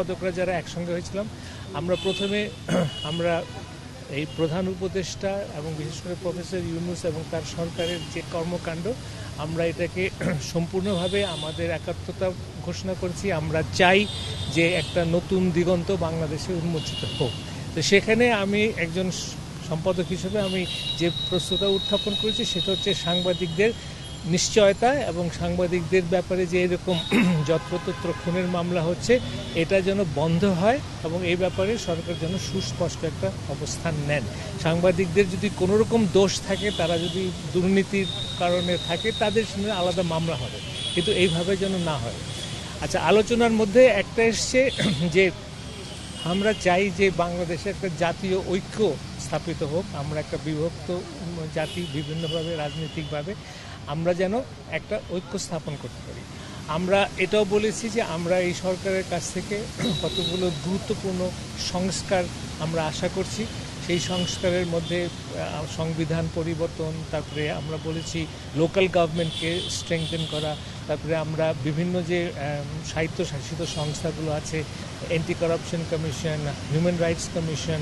সম্পাদকরা যারা একসঙ্গে হয়েছিলাম, আমরা প্রথমে আমরা এই প্রধান উপদেষ্টা এবং বিশেষ করে প্রফেসর ইউনুস এবং তার সরকারের যে কর্মকাণ্ড, আমরা এটাকে সম্পূর্ণভাবে আমাদের একাত্মতা ঘোষণা করেছি। আমরা চাই যে একটা নতুন দিগন্ত বাংলাদেশে উন্মোচিত হোক। তো সেখানে আমি একজন সম্পাদক হিসেবে আমি যে প্রশ্নটা উত্থাপন করেছি, সেটা হচ্ছে সাংবাদিকদের নিশ্চয়তা এবং সাংবাদিকদের ব্যাপারে যে এরকম যত্রতত্র খুনের মামলা হচ্ছে, এটা যেন বন্ধ হয় এবং এই ব্যাপারে সরকার যেন সুস্পষ্ট একটা অবস্থান নেন। সাংবাদিকদের যদি কোনো রকম দোষ থাকে, তারা যদি দুর্নীতির কারণে থাকে, তাদের সঙ্গে আলাদা মামলা হবে। কিন্তু এইভাবে যেন না হয়। আচ্ছা আলোচনার মধ্যে একটা এসছে যে আমরা চাই যে বাংলাদেশে একটা জাতীয় ঐক্য স্থাপিত হোক। আমরা একটা বিভক্ত জাতি বিভিন্নভাবে, রাজনৈতিকভাবে। আমরা যেন একটা ঐক্য স্থাপন করতে পারি। আমরা এটাও বলেছি যে আমরা এই সরকারের কাছ থেকে কতগুলো গুরুত্বপূর্ণ সংস্কার আমরা আশা করছি। সেই সংস্কারের মধ্যে সংবিধান পরিবর্তন তারপরে আমরা বলেছি লোকাল গভর্নমেন্টকে স্ট্রেংথেন করা তারপরে আমরা বিভিন্ন যে আম, স্বায়ত্তশাসিত সংস্থাগুলো আছে anti corruption commission human rights commission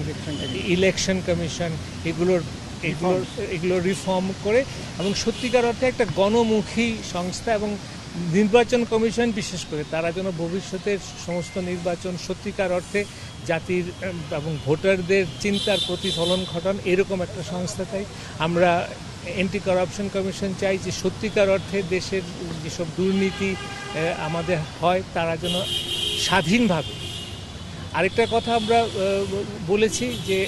election commission এগুলোর এগুলোর এগুলো রিফর্ম করে এবং সত্যিকার অর্থে একটা গণমুখী সংস্থা এবং নির্বাচন কমিশন বিশেষ করে, তারা যেন ভবিষ্যতের সমস্ত নির্বাচন সত্যিকার অর্থে জাতির, এবং ভোটারদের চিন্তার প্রতিফলন ঘটান, এরকম একটা সংস্থা চাই আমরা অ্যান্টি করাপশন কমিশন চাই যে সত্যিকার অর্থে দেশের যেসব দুর্নীতি আমাদের হয়, তারা যেন স্বাধীনভাবে। আরেকটা কথা আমরা বলেছি যে,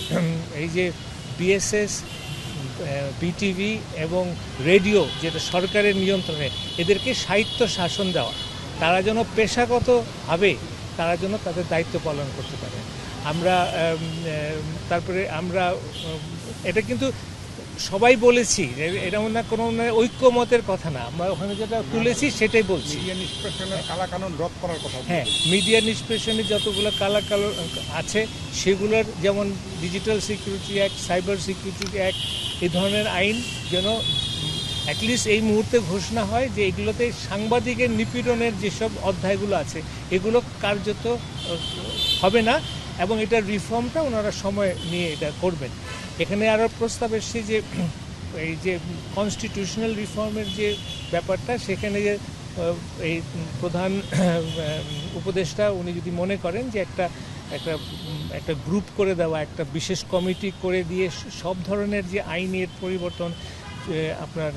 এই যে বিএসএস বিটিভি এবং রেডিও, যেটা সরকারের নিয়ন্ত্রণে, এদেরকে সাহিত্য শাসন দেওয়া। তারা যেন পেশাগতভাবে তারা যেন তাদের দায়িত্ব পালন করতে পারে। আমরা তারপরে আমরা এটা কিন্তু সবাই বলেছি এটা না কোনো ঐক্যমতের কথা না। আমরা ওখানে যেটা তুলেছি সেটাই বলছি। মিডিয়া নিষ্পেষণের কালাকানুন রদ করার কথা হ্যাঁ মিডিয়া নিষ্পেষণে যতগুলো কালা কালো আছে সেগুলোর যেমন digital security act cyber security act এই ধরনের আইন যেন অ্যাটলিস্ট এই মুহূর্তে ঘোষণা হয় যে এগুলোতে সাংবাদিকের নিপীড়নের যেসব অধ্যায়গুলো আছে এগুলো কার্যত হবে না। এবং এটার রিফর্মটা ওনারা সময় নিয়ে এটা করবেন। এখানে আরও প্রস্তাব এসছে যে, এই যে কনস্টিটিউশনাল রিফর্মের যে ব্যাপারটা, সেখানে যে এই প্রধান উপদেষ্টা উনি যদি মনে করেন যে একটা একটা একটা গ্রুপ করে দেওয়া, একটা বিশেষ কমিটি করে দিয়ে সব ধরনের যে আইনের পরিবর্তন আপনার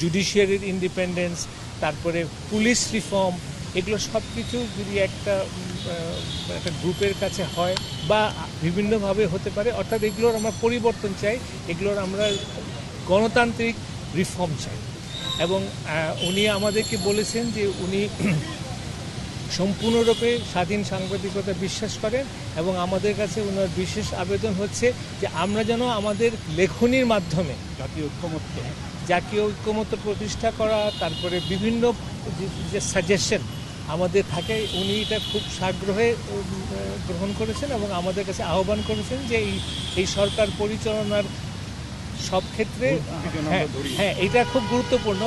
জুডিশিয়ারির ইন্ডিপেন্ডেন্স তারপরে পুলিশ রিফর্ম এগুলো সব কিছু যদি একটা একটা গ্রুপের কাছে হয় বা বিভিন্নভাবে হতে পারে অর্থাৎ এগুলোর আমরা পরিবর্তন চাই এগুলোর আমরা গণতান্ত্রিক রিফর্ম চাই। এবং উনি আমাদেরকে বলেছেন যে উনি সম্পূর্ণরূপে স্বাধীন সাংবাদিকতা বিশ্বাস করেন এবং আমাদের কাছে ওনার বিশেষ আবেদন হচ্ছে যে আমরা যেন আমাদের লেখনির মাধ্যমে জাতীয় ঐক্যমত্য। জাতীয় ঐক্যমত্য প্রতিষ্ঠা করা তারপরে বিভিন্ন যে- যে সাজেশন আমাদের থাকে উনি এটা খুব সাগ্রহে গ্রহণ করেছেন এবং আমাদের কাছে আহ্বান করেছেন যে এই এই সরকার পরিচালনার সব ক্ষেত্রে হ্যাঁ হ্যাঁ এটা খুব গুরুত্বপূর্ণ।